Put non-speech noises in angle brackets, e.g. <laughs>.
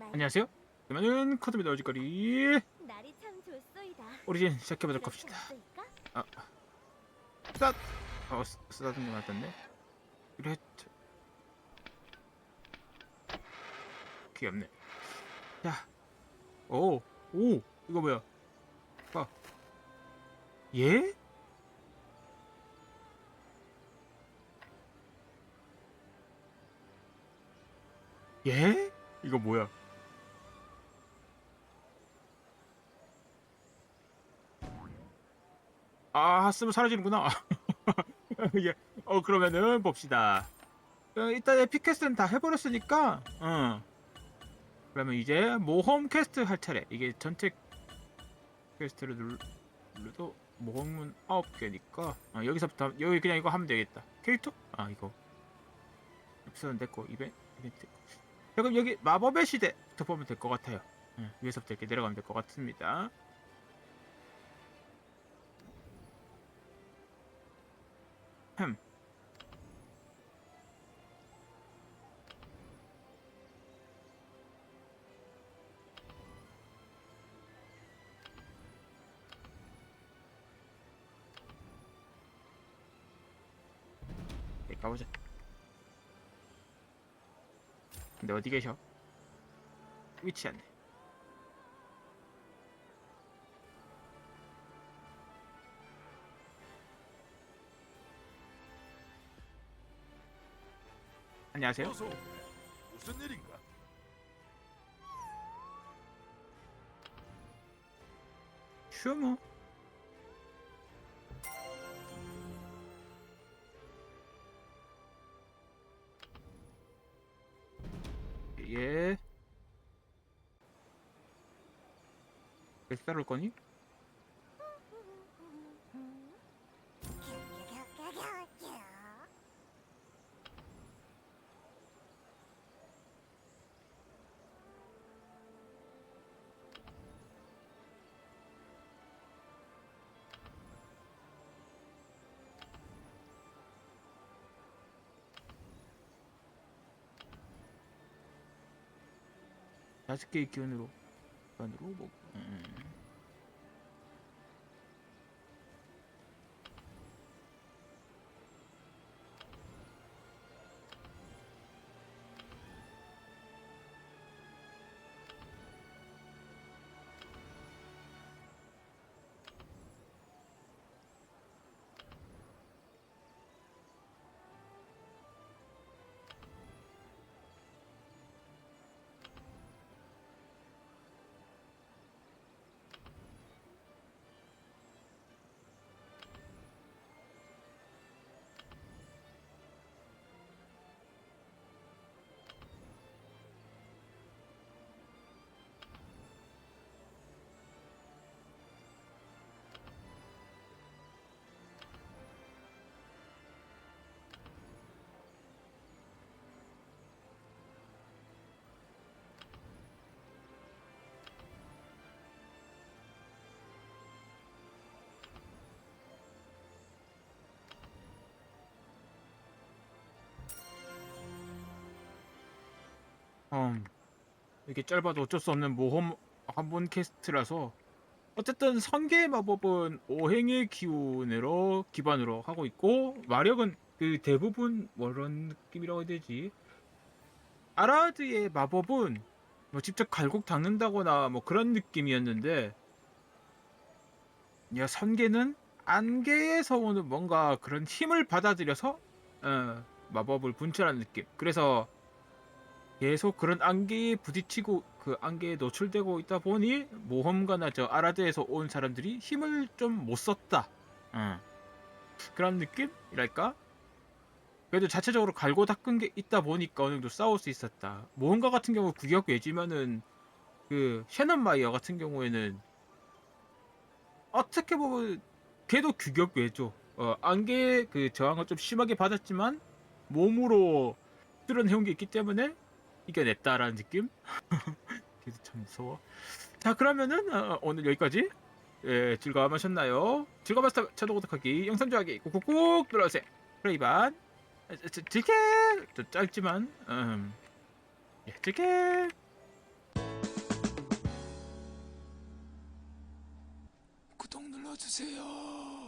안녕하세요. 그러면은 코드입니다 어지거리 날이 참 좋소이다. 오리진 시작해보도록 합시다. 아, 스ታት. 어, 스- 스타트인 게 맞던데. 그래. 저- 귀엽네. 야, 오, 오, 이거 뭐야? 봐. 예? 예? 이거 뭐야? 아, 쓰면 사라지는구나. <laughs> 예. 어, 그러면은 봅시다. 어, 일단 에피퀘스트는 다 해버렸으니까, 어. 그러면 이제 모험 퀘스트 할 차례. 이게 전체 퀘스트를 눌, 눌러도 모험은 9개니까, 아, 여기서부터, 여기 그냥 이거 하면 되겠다. 캐릭터? 아, 이거. 엽서는 됐고, 이벤, 이벤트. 자, 그럼 여기 마법의 시대부터 보면 될 것 같아요. 예, 위에서부터 이렇게 내려가면 될 것 같습니다. 흠. 네, 가보자. 근데 어디 계셔? 위치 안내. 안녕하세요. 어서 오게. 무슨 일인가? 휴무. 예. 몇 살을 거니? 다섯 개의 기운으로 기관으로 뭐 음. 음, 이게 짧아도 어쩔 수 없는 모험 한번 캐스트라서 어쨌든 선계의 마법은 오행의 기운으로 기반으로 하고 있고 마력은 그 대부분 뭐런 느낌이라고 해야 되지? 아라드의 마법은 뭐 직접 갈곡 닦는다거나 뭐 그런 느낌이었는데 야 선계는 안개에서 오는 뭔가 그런 힘을 받아들여서 어, 마법을 분출하는 느낌. 그래서 계속 그런 안개에 부딪히고 그 안개에 노출되고 있다 보니 모험가나 저 아라드에서 온 사람들이 힘을 좀 못 썼다. 어. 그런 느낌이랄까? 그래도 자체적으로 갈고 닦은 게 있다 보니까 어느 정도 싸울 수 있었다. 모험가 같은 경우 구격 외지면은 그 셰넌 마이어 같은 경우에는 어떻게 보면 걔도 규격 외죠. 어, 안개 그 저항을 좀 심하게 받았지만 몸으로 뚫어내온 게 있기 때문에 이겨냈다라는 느낌? <laughs> 그래서 참 무서워. 자 그러면은 어, 어 오늘 여기까지 예, 즐거워하셨나요? 즐거웠다 채도 구독하기, 영상 좋아하기 꾹꾹꾹 눌러주세요. 레이반 아, 즐게 짧지만 음, 예, 즐게 구독 눌러주세요.